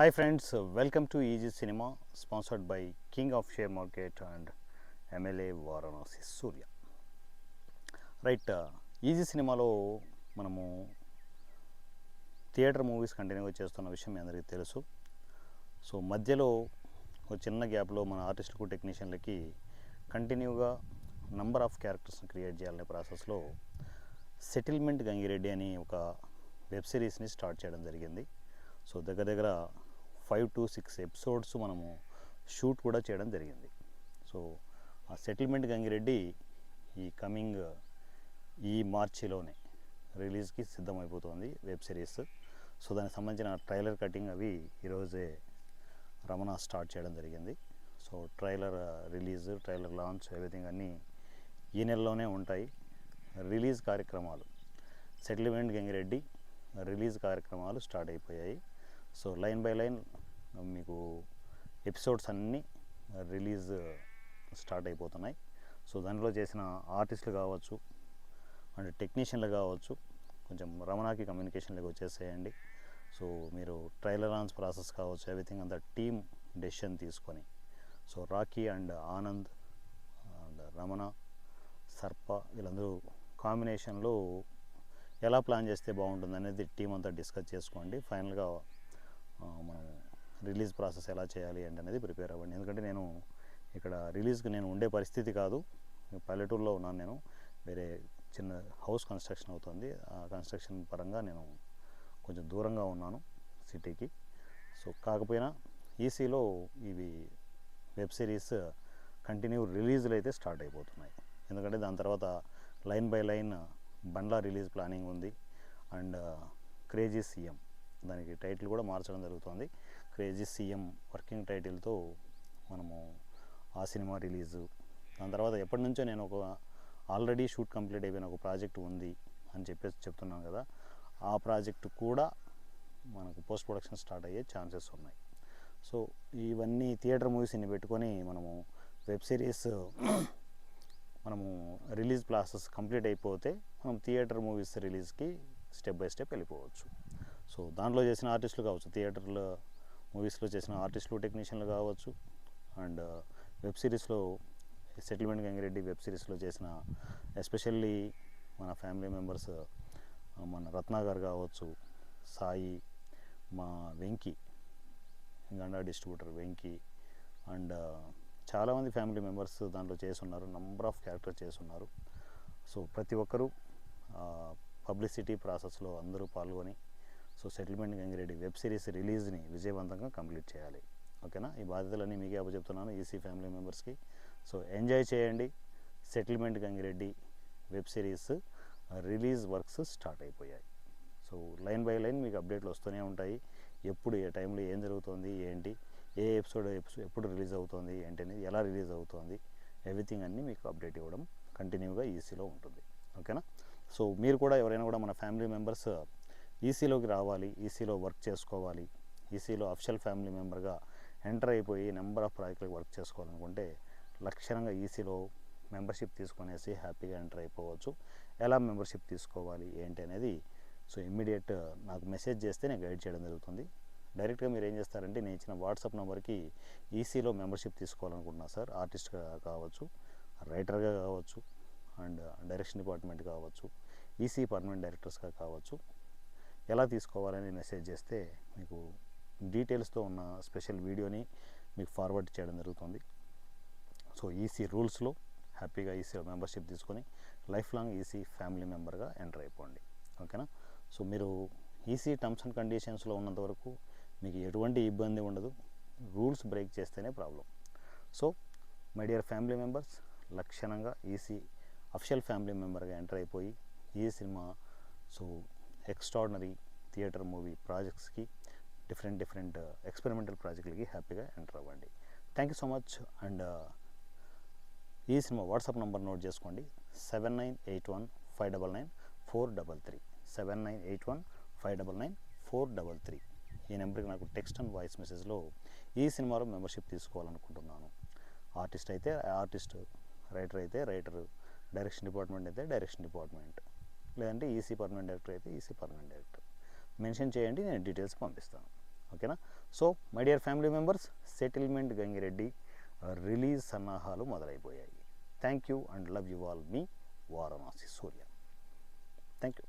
Hi friends welcome to Easy cinema sponsored by king of share market and MLA Varanasi Surya right Easy సినిమాలో మనము theatre movies కంటిన్యూగా చేస్తున్న విషయం మీ అందరికీ తెలుసు. సో మధ్యలో ఒక చిన్న గ్యాప్లో మన ఆర్టిస్టులకు టెక్నీషియన్లకి కంటిన్యూగా నంబర్ ఆఫ్ క్యారెక్టర్స్ని క్రియేట్ చేయాలనే ప్రాసెస్లో సెటిల్మెంట్ గంగిరెడ్డి అని ఒక వెబ్ సిరీస్ని స్టార్ట్ చేయడం జరిగింది. సో దగ్గర దగ్గర ఫైవ్ టు సిక్స్ ఎపిసోడ్స్ మనము షూట్ కూడా చేయడం జరిగింది. సో ఆ సెటిల్మెంట్ గంగిరెడ్డి ఈ కమింగ్ ఈ మార్చిలోనే రిలీజ్కి సిద్ధమైపోతుంది వెబ్ సిరీస్. సో దానికి సంబంధించిన ట్రైలర్ కటింగ్ అవి ఈరోజే రమణ స్టార్ట్ చేయడం జరిగింది. So trailer release trailer launch everything అన్నీ ఈ నెలలోనే ఉంటాయి. రిలీజ్ కార్యక్రమాలు సెటిల్మెంట్ గంగిరెడ్డి రిలీజ్ కార్యక్రమాలు స్టార్ట్ అయిపోయాయి. సో లైన్ బై లైన్ మీకు ఎపిసోడ్స్ అన్నీ రిలీజ్ స్టార్ట్ అయిపోతున్నాయి. సో దాంట్లో చేసిన ఆర్టిస్టులు కావచ్చు అండ్ టెక్నీషియన్లు కావచ్చు కొంచెం రమణాకి కమ్యూనికేషన్లకు వచ్చేసేయండి. సో మీరు ట్రైలర్ లాంచ్ ప్రాసెస్ కావచ్చు ఎవ్రీథింగ్ అంతా టీమ్ డెసిషన్ తీసుకొని. So Rocky and Anand and Ramana సర్ప వీళ్ళందరూ కాంబినేషన్లో ఎలా ప్లాన్ చేస్తే బాగుంటుంది అనేది టీం అంతా డిస్కస్ చేసుకోండి. ఫైనల్గా మనం రిలీజ్ ప్రాసెస్ ఎలా చేయాలి అంటే అనేది ప్రిపేర్ అవ్వండి. ఎందుకంటే నేను ఇక్కడ రిలీజ్కి నేను ఉండే పరిస్థితి కాదు. పల్లెటూరులో ఉన్నాను నేను. వేరే చిన్న హౌస్ కన్స్ట్రక్షన్ అవుతుంది. ఆ కన్స్ట్రక్షన్ పరంగా నేను కొంచెం దూరంగా ఉన్నాను సిటీకి. సో కాకపోయినా ఈసీలో ఇవి వెబ్ సిరీస్ కంటిన్యూ రిలీజ్లు అయితే స్టార్ట్ అయిపోతున్నాయి. ఎందుకంటే దాని తర్వాత లైన్ బై లైన్ బండ్లా రిలీజ్ ప్లానింగ్ ఉంది. అండ్ క్రేజీ సీఎం దానికి టైటిల్ కూడా మార్చడం జరుగుతుంది. క్రేజీ సీఎం వర్కింగ్ టైటిల్తో మనము ఆ సినిమా రిలీజు. దాని తర్వాత ఎప్పటి నుంచో నేను ఒక ఆల్రెడీ షూట్ కంప్లీట్ అయిపోయిన ఒక ప్రాజెక్ట్ ఉంది అని చెప్పేసి చెప్తున్నాను కదా ఆ ప్రాజెక్ట్ కూడా మనకు పోస్ట్ ప్రొడక్షన్ స్టార్ట్ అయ్యే ఛాన్సెస్ ఉన్నాయి. సో ఇవన్నీ థియేటర్ మూవీస్ని పెట్టుకొని మనము వెబ్ సిరీస్ మనము రిలీజ్ ప్రాసెస్ కంప్లీట్ అయిపోతే మనం థియేటర్ మూవీస్ రిలీజ్కి స్టెప్ బై స్టెప్ వెళ్ళిపోవచ్చు. సో దాంట్లో చేసిన ఆర్టిస్టులు కావచ్చు థియేటర్లో మూవీస్లో చేసిన ఆర్టిస్టులు టెక్నీషియన్లు కావచ్చు అండ్ uh, వెబ్ సిరీస్లో సెటిల్మెంట్ గంగిరెడ్డి వెబ్ సిరీస్లో చేసిన ఎస్పెషల్లీ మన ఫ్యామిలీ మెంబర్స్ uh, మన రత్నాగర్ గారు కావచ్చు సాయి మా వెంకీ గండా డిస్ట్రిబ్యూటర్ వెంకీ అండ్ uh, చాలామంది ఫ్యామిలీ మెంబర్స్ దాంట్లో చేస్తున్నారు నంబర్ ఆఫ్ క్యారెక్టర్ చేస్తున్నారు. సో ప్రతి ఒక్కరూ పబ్లిసిటీ ప్రాసెస్లో అందరూ పాల్గొని so settlement Gangireddy web series రిలీజ్ని విజయవంతంగా కంప్లీట్ చేయాలి. ఓకేనా? ఈ బాధ్యతలన్నీ మీకే అప్పచెప్తున్నాను ఈసీ ఫ్యామిలీ మెంబర్స్కి. సో ఎంజాయ్ చేయండి. Settlement Gangireddy web series release works start అయిపోయాయి. సో లైన్ బై లైన్ మీకు అప్డేట్లు వస్తూనే ఉంటాయి. ఎప్పుడు ఏ టైంలో ఏం జరుగుతుంది ఏంటి ఏ ఎపిసోడ్ ఎప్పుడు రిలీజ్ అవుతుంది ఏంటి అనేది ఎలా రిలీజ్ అవుతుంది ఎవ్రీథింగ్ అన్నీ మీకు అప్డేట్ ఇవ్వడం కంటిన్యూగా ఈసీలో ఉంటుంది. ఓకేనా? సో మీరు కూడా ఎవరైనా కూడా మన ఫ్యామిలీ మెంబర్స్ ఈసీలోకి రావాలి ఈసీలో వర్క్ చేసుకోవాలి ఈసీలో అఫిషియల్ ఫ్యామిలీ మెంబర్గా ఎంటర్ అయిపోయి నెంబర్ ఆఫ్ ప్రాజెక్టులకు వర్క్ చేసుకోవాలనుకుంటే లక్షణంగా ఈసీలో మెంబర్షిప్ తీసుకునేసి హ్యాపీగా ఎంటర్ అయిపోవచ్చు. ఎలా మెంబర్షిప్ తీసుకోవాలి ఏంటి అనేది సో ఇమ్మీడియట్ నాకు మెసేజ్ చేస్తే నేను గైడ్ చేయడం జరుగుతుంది. డైరెక్ట్గా మీరు ఏం చేస్తారంటే నేను ఇచ్చిన వాట్సాప్ నెంబర్కి ఈసీలో మెంబర్షిప్ తీసుకోవాలనుకుంటున్నా సార్ ఆర్టిస్ట్గా కావచ్చు రైటర్గా కావచ్చు అండ్ డైరెక్షన్ డిపార్ట్మెంట్ కావచ్చు ఈసీ పర్మనెంట్ డైరెక్టర్స్గా కావచ్చు. ఎలా తీసుకోవాలని మెసేజ్ చేస్తే మీకు డీటెయిల్స్తో ఉన్న స్పెషల్ వీడియోని మీకు ఫార్వర్డ్ చేయడం జరుగుతుంది. సో ఈసీ రూల్స్లో హ్యాపీగా ఈసీ మెంబర్షిప్ తీసుకొని లైఫ్ లాంగ్ ఈసీ ఫ్యామిలీ మెంబర్గా ఎంటర్ అయిపోండి. ఓకేనా? సో మీరు ఈసీ టర్మ్స్ అండ్ కండిషన్స్లో ఉన్నంత వరకు మీకు ఎటువంటి ఇబ్బంది ఉండదు. రూల్స్ బ్రేక్ చేస్తేనే problem. So my dear family members లక్షణంగా ఈసీ అఫిషియల్ ఫ్యామిలీ మెంబర్గా ఎంటర్ అయిపోయి ఈ cinema so extraordinary theatre movie ప్రాజెక్ట్స్కి different different experimental ప్రాజెక్టులకి హ్యాపీగా ఎంటర్ అవ్వండి. Thank you so much and ఈ సినిమా వాట్సాప్ నెంబర్ నోట్ చేసుకోండి. Seven nine eight one five double nine four double three seven nine eight one five double nine four double three ఈ నెంబర్కి నాకు text and voice మెసేజ్లో ఈ సినిమాలో membership తీసుకోవాలనుకుంటున్నాను. Artist అయితే ఆర్టిస్ట్ రైటర్ అయితే రైటర్ డైరెక్షన్ డిపార్ట్మెంట్ అయితే డైరెక్షన్ డిపార్ట్మెంట్ లేదంటే ఈసీ పర్మనెంట్ డైరెక్టర్ అయితే ఈసీ పర్మనెంట్ డైరెక్టర్ మెన్షన్ చేయండి నేను డీటెయిల్స్ పంపిస్తాను. ఓకేనా? So my dear family members settlement Gangireddy release సన్నాహాలు మొదలైపోయాయి. Thank you and love you all me Varanasi Surya. Thank you